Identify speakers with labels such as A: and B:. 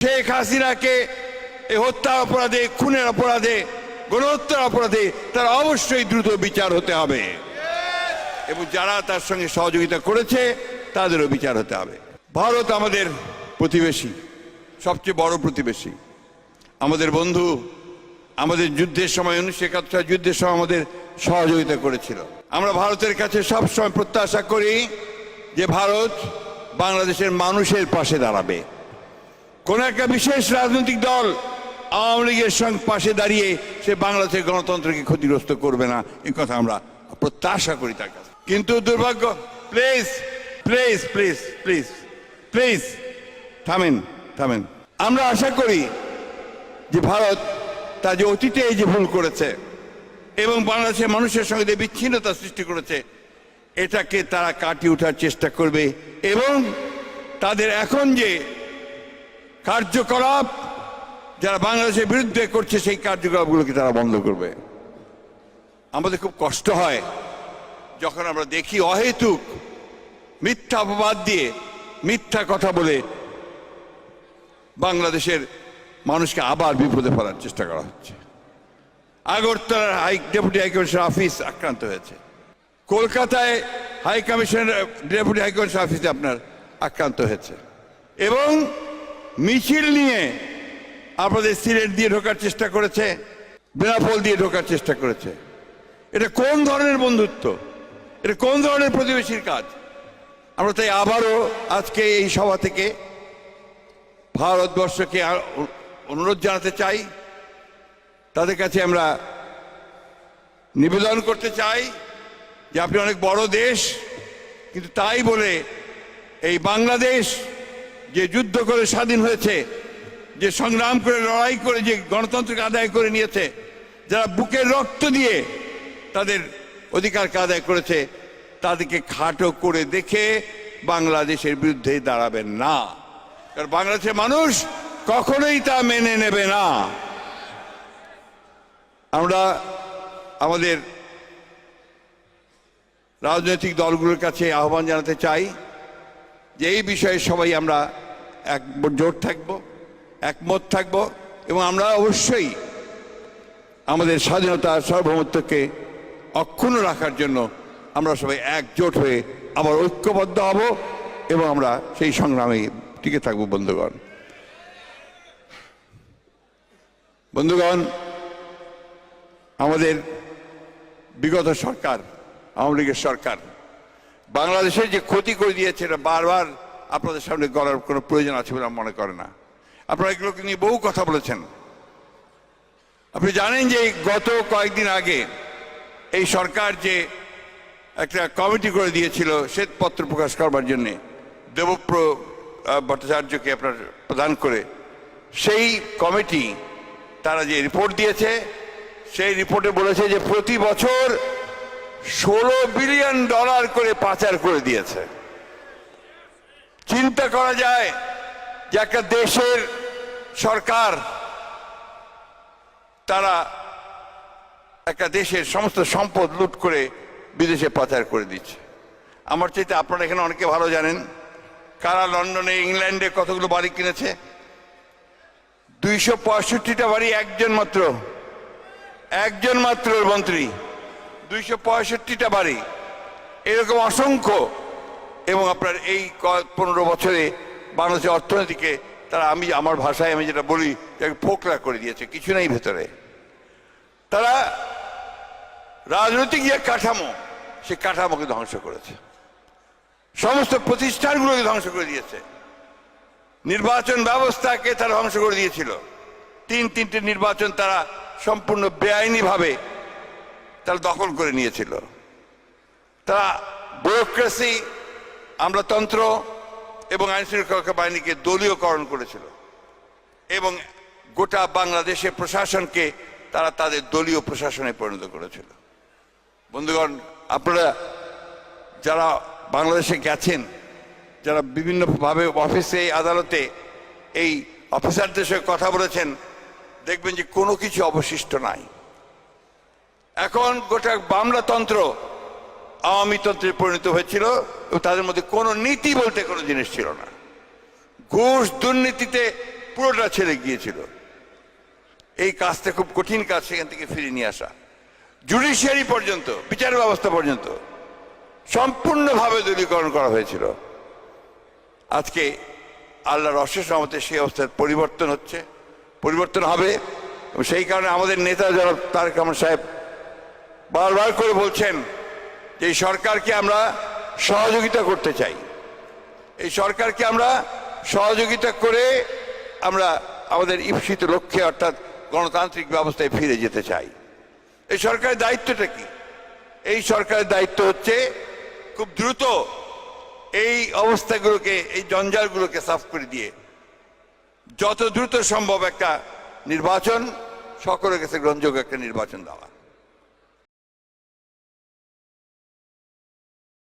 A: শেখ হাসিনাকে হত্যা অপরাধে, খুনের অপরাধে, গণহত্যার অপরাধে তার অবশ্যই দ্রুত বিচার হতে হবে। এবং যারা তার সঙ্গে সহযোগিতা করেছে, তাদেরও বিচার হতে হবে। ভারত আমাদের প্রতিবেশী, সবচেয়ে বড় প্রতিবেশী। আমাদের বন্ধু, আমাদের যুদ্ধের সময়, উনিশশো একাত্তর যুদ্ধের সময় আমাদের সহযোগিতা করেছিল। আমরা ভারতের কাছে সবসময় প্রত্যাশা করি যে ভারত বাংলাদেশের মানুষের পাশে দাঁড়াবে। কোন একটা বিশেষ রাজনৈতিক দল আওয়ামী লীগের সঙ্গে পাশে দাঁড়িয়ে সে বাংলাদেশের গণতন্ত্রকে ক্ষতিগ্রস্ত করবে না এই কথা আমরা প্রত্যাশা করি তার কাছে। কিন্তু দুর্ভাগ্য please please please please please থামেন থামেন। আমরা আশা করি যে ভারত তা যে অতীতে এই যে ভুল করেছে এবং বাংলাদেশের মানুষের সঙ্গে যে বিচ্ছিন্নতা সৃষ্টি করেছে, এটাকে তারা কাটিয়ে ওঠার চেষ্টা করবে এবং তাদের এখন যে কার্যকলাপ যারা বাংলাদেশের বিরুদ্ধে করছে সেই কার্যকলাপগুলোকে তারা বন্ধ করবে। আমাদের খুব কষ্ট হয় যখন আমরা দেখি অহেতুক মিথ্যা অপবাদ দিয়ে মিথ্যা কথা বলে বাংলাদেশের মানুষকে আবার বিপদে ফেলার চেষ্টা করা হচ্ছে। আগরতলার হাই, ডেপুটি হাইকমিশনার অফিস আক্রান্ত হয়েছে। কলকাতায় হাই কমিশনার, ডেপুটি হাইকমিশনার অফিসে আপনার আক্রান্ত হয়েছে। এবং মিছিল নিয়ে আপনাদের সিলেট দিয়ে ঢোকার চেষ্টা করেছে, বেনাপোল দিয়ে ঢোকার চেষ্টা করেছে। এটা কোন ধরনের বন্ধুত্ব? এটা কোন ধরনের প্রতিবেশীর কাজ? আমরা তাই আবারও আজকে এই সভা থেকে ভারতবর্ষকে অনুরোধ জানাতে চাই। তাদের কাছে আমরা নিবেদন করতে চাই যে আপনি অনেক বড় দেশ, কিন্তু তাই বলে এই বাংলাদেশ যে যুদ্ধ করে স্বাধীন হয়েছে, যে সংগ্রাম করে, লড়াই করে, যে গণতন্ত্রকে আদায় করে নিয়েছে, যারা বুকের রক্ত দিয়ে তাদের অধিকারকে আদায় করেছে, তাদেরকে খাটো করে দেখে বাংলাদেশের বিরুদ্ধে দাঁড়াবেন না। কারণ বাংলাদেশের মানুষ কখনোই তা মেনে নেবে না। আমরা আমাদের রাজনৈতিক দলগুলোর কাছে আহ্বান জানাতে চাই যে এই বিষয়ে সবাই আমরা এক জোট থাকব, একমত থাকব, এবং আমরা অবশ্যই আমাদের স্বাধীনতা সার্বভৌমত্বকে অক্ষুণ্ণ রাখার জন্য আমরা সবাই একজোট হয়ে আবার ঐক্যবদ্ধ হব এবং আমরা সেই সংগ্রামে টিকে থাকব, বন্ধুগণ। বন্ধুগণ, আমাদের বিগত সরকার, আওয়ামী লীগের সরকার বাংলাদেশের যে ক্ষতি করে দিয়েছে, এটা বারবার আপনাদের সামনে করার কোনো প্রয়োজন আছে বলে মনে করে না। আপনারা এগুলোকে নিয়ে বহু কথা বলেছেন। আপনি জানেন যে গত কয়েকদিন আগে এই সরকার যে একটা কমিটি করে দিয়েছিল, শ্বেতপত্র প্রকাশ করবার জন্যে, দেবপ্র ভট্টাচার্যকে আপনার প্রদান করে, সেই কমিটি তারা যে রিপোর্ট দিয়েছে, সেই রিপোর্টে বলেছে যে প্রতি বছর ষোলো বিলিয়ন ডলার করে পাচার করে দিয়েছে। চিন্তা করা যায় যে একটা দেশের সরকার, তারা একটা দেশের সমস্ত সম্পদ লুট করে বিদেশে পাচার করে দিচ্ছে। আমার চাইতে আপনারা এখানে অনেকে ভালো জানেন, কারা লন্ডনে, ইংল্যান্ডে কতগুলো বাড়ি কিনেছে? দুইশো পঁয়ষট্টিটা বাড়ি একজন মাত্র একজন মাত্র মন্ত্রী দুইশো পঁয়ষট্টিটা বাড়ি। এরকম অসংখ্য। এবং আপনার এই পনেরো বছরে বাংলাদেশের অর্থনীতিকে তারা আমি, আমার ভাষায় আমি যেটা বলি ফোকলা করে দিয়েছে, কিছু নেই ভেতরে। তারা রাজনৈতিক যে কাঠামো, সে কাঠামোকে ধ্বংস করেছে। সমস্ত প্রতিষ্ঠানগুলোকে ধ্বংস করে দিয়েছে। নির্বাচন ব্যবস্থাকে তারা ধ্বংস করে দিয়েছিল। তিন তিনটে নির্বাচন তারা সম্পূর্ণ বেআইনিভাবে তারা দখল করে নিয়েছিল। তারা ব্যুরোক্রেসি আমলাতন্ত্র এবং আইন শৃঙ্খলা বাহিনীকে দলীয়করণ করেছিল এবং গোটা বাংলাদেশের প্রশাসনকে তারা তাদের দলীয় প্রশাসনে পরিণত করেছিল। বন্ধুগণ, আপনারা যারা বাংলাদেশে গেছেন, যারা বিভিন্নভাবে অফিসে, আদালতে এই অফিসারদের সঙ্গে কথা বলেছেন, দেখবেন যে কোনো কিছু অবশিষ্ট নাই। এখন গোটা বামলাতন্ত্র আওয়ামী তন্ত্রে পরিণত হয়েছিল তাদের মধ্যে কোনো নীতি বলতে কোনো জিনিস ছিল না। ঘুষ দুর্নীতিতে পুরোটা ছেড়ে গিয়েছিল। এই কাজটা খুব কঠিন কাজ, সেখান থেকে ফিরিয়ে নিয়ে আসা। জুডিশিয়ারি পর্যন্ত, বিচার ব্যবস্থা পর্যন্ত সম্পূর্ণভাবে দলীয়করণ করা হয়েছিল। আজকে আল্লাহর অশেষ রহমতে সেই অবস্থার পরিবর্তন হচ্ছে, পরিবর্তন হবে সেই কারণে আমাদের নেতা জনাব তারেক রহমান সাহেব বারবার করে বলছেন যে সরকারকে আমরা সহযোগিতা করতে চাই। এই সরকারকে আমরা সহযোগিতা করে আমরা আমাদের ঈপ্সিত লক্ষ্যে অর্থাৎ গণতান্ত্রিক ব্যবস্থায় ফিরে যেতে চাই। এই সরকারের দায়িত্বটা কি? এই সরকারের দায়িত্ব হচ্ছে খুব দ্রুত এই অবস্থাগুলোকে, এই জঞ্জালগুলোকে সাফ করে দিয়ে যত দ্রুত সম্ভব একটা নির্বাচন, সকলের কাছে গ্রহণযোগ্য একটা নির্বাচন দেওয়া।